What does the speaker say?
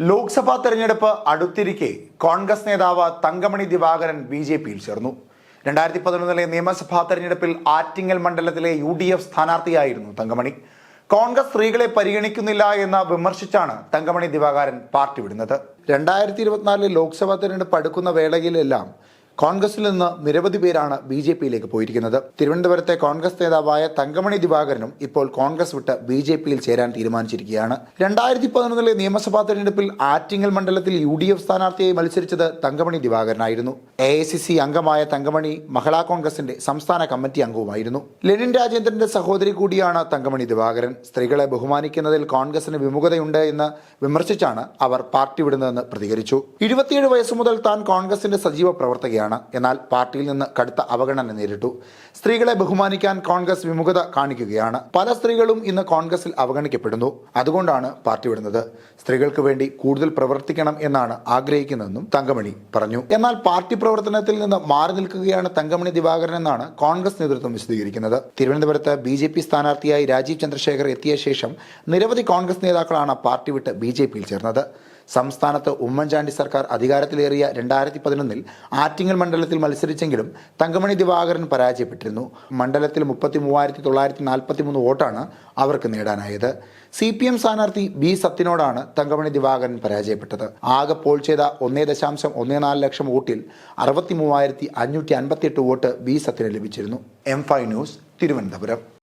ലോക്സഭാ തെരഞ്ഞെടുപ്പ് അടുത്തിരിക്കെ കോൺഗ്രസ് നേതാവ് Thankamani Divakaran B J പിയിൽ ചേർന്നു. രണ്ടായിരത്തി പതിനൊന്നിലെ നിയമസഭാ തെരഞ്ഞെടുപ്പിൽ ആറ്റിങ്ങൽ മണ്ഡലത്തിലെ യു ഡി എഫ് സ്ഥാനാർത്ഥിയായിരുന്നു തങ്കമണി. കോൺഗ്രസ് സ്ത്രീകളെ പരിഗണിക്കുന്നില്ല എന്ന് വിമർശിച്ചാണ് തങ്കമണി ദിവാകരൻ പാർട്ടി വിടുന്നത്. രണ്ടായിരത്തി ഇരുപത്തിനാലിലെ ലോക്സഭാ തെരഞ്ഞെടുപ്പ് അടുക്കുന്ന വേളയിലെല്ലാം കോൺഗ്രസിൽ നിന്ന് നിരവധി പേരാണ് ബി ജെ പിയിലേക്ക് പോയിരിക്കുന്നത്. തിരുവനന്തപുരത്തെ കോൺഗ്രസ് നേതാവായ തങ്കമണി ദിവാകരനും ഇപ്പോൾ കോൺഗ്രസ് വിട്ട് ബി ജെ പിയിൽ ചേരാൻ തീരുമാനിച്ചിരിക്കുകയാണ്. രണ്ടായിരത്തി പതിനൊന്നിലെ നിയമസഭാ തെരഞ്ഞെടുപ്പിൽ ആറ്റിങ്ങൽ മണ്ഡലത്തിൽ യു ഡി എഫ് സ്ഥാനാർത്ഥിയായി മത്സരിച്ചത് തങ്കമണി ദിവാകരനായിരുന്നു. എ ഐ സി സി അംഗമായ തങ്കമണി മഹിളാ കോൺഗ്രസിന്റെ സംസ്ഥാന കമ്മിറ്റി അംഗവുമായിരുന്നു. ലെനിൻ രാജേന്ദ്രന്റെ സഹോദരി കൂടിയാണ് തങ്കമണി ദിവാകരൻ. സ്ത്രീകളെ ബഹുമാനിക്കുന്നതിൽ കോൺഗ്രസിന് വിമുഖതയുണ്ട് എന്ന് വിമർശിച്ചാണ് അവർ പാർട്ടി വിടുന്നതെന്ന് പ്രതികരിച്ചു. ഇരുപത്തിയേഴ് വയസ്സ് മുതൽ താൻ കോൺഗ്രസിന്റെ സജീവ പ്രവർത്തകയാണ്. എന്നാൽ പാർട്ടിയിൽ നിന്ന് കടുത്ത അവഗണന നേരിട്ടു. സ്ത്രീകളെ ബഹുമാനിക്കാൻ കോൺഗ്രസ് വിമുഖത കാണിക്കുകയാണ്. പല സ്ത്രീകളും ഇന്ന് കോൺഗ്രസിൽ അവഗണിക്കപ്പെടുന്നു. അതുകൊണ്ടാണ് പാർട്ടി വിടുന്നത്. സ്ത്രീകൾക്ക് വേണ്ടി കൂടുതൽ പ്രവർത്തിക്കണം എന്നാണ് ആഗ്രഹിക്കുന്നതെന്നും തങ്കമണി പറഞ്ഞു. എന്നാൽ പാർട്ടി പ്രവർത്തനത്തിൽ നിന്ന് മാറി നിൽക്കുകയാണ് തങ്കമണി ദിവാകരൻ എന്നാണ് കോൺഗ്രസ് നേതൃത്വം വിശദീകരിക്കുന്നത്. തിരുവനന്തപുരത്ത് ബി ജെ പി സ്ഥാനാർത്ഥിയായി രാജീവ് ചന്ദ്രശേഖർ എത്തിയ ശേഷം നിരവധി കോൺഗ്രസ് നേതാക്കളാണ് പാർട്ടി വിട്ട് ബി ജെ പിയിൽ ചേർന്നത്. സംസ്ഥാനത്ത് ഉമ്മൻചാണ്ടി സർക്കാർ അധികാരത്തിലേറിയ രണ്ടായിരത്തി പതിനൊന്നിൽ ആറ്റിങ്ങൽ മണ്ഡലത്തിൽ മത്സരിച്ചെങ്കിലും തങ്കമണി ദിവാകരൻ പരാജയപ്പെട്ടിരുന്നു. മണ്ഡലത്തിൽ മുപ്പത്തി മൂവായിരത്തി തൊള്ളായിരത്തി നാൽപ്പത്തി മൂന്ന് വോട്ടാണ് അവർക്ക് നേടാനായത്. സി പി എം സ്ഥാനാർത്ഥി ബി സത്യനോടാണ് തങ്കമണി ദിവാകരൻ പരാജയപ്പെട്ടത്. ആകെ പോൾ ചെയ്ത ഒന്നേ ദശാംശം ഒന്നേ നാല് ലക്ഷം വോട്ടിൽ അറുപത്തി മൂവായിരത്തി അഞ്ഞൂറ്റി അൻപത്തിയെട്ട് വോട്ട് ബി സത്യന് ലഭിച്ചിരുന്നു. M five news Thiruvananthapuram.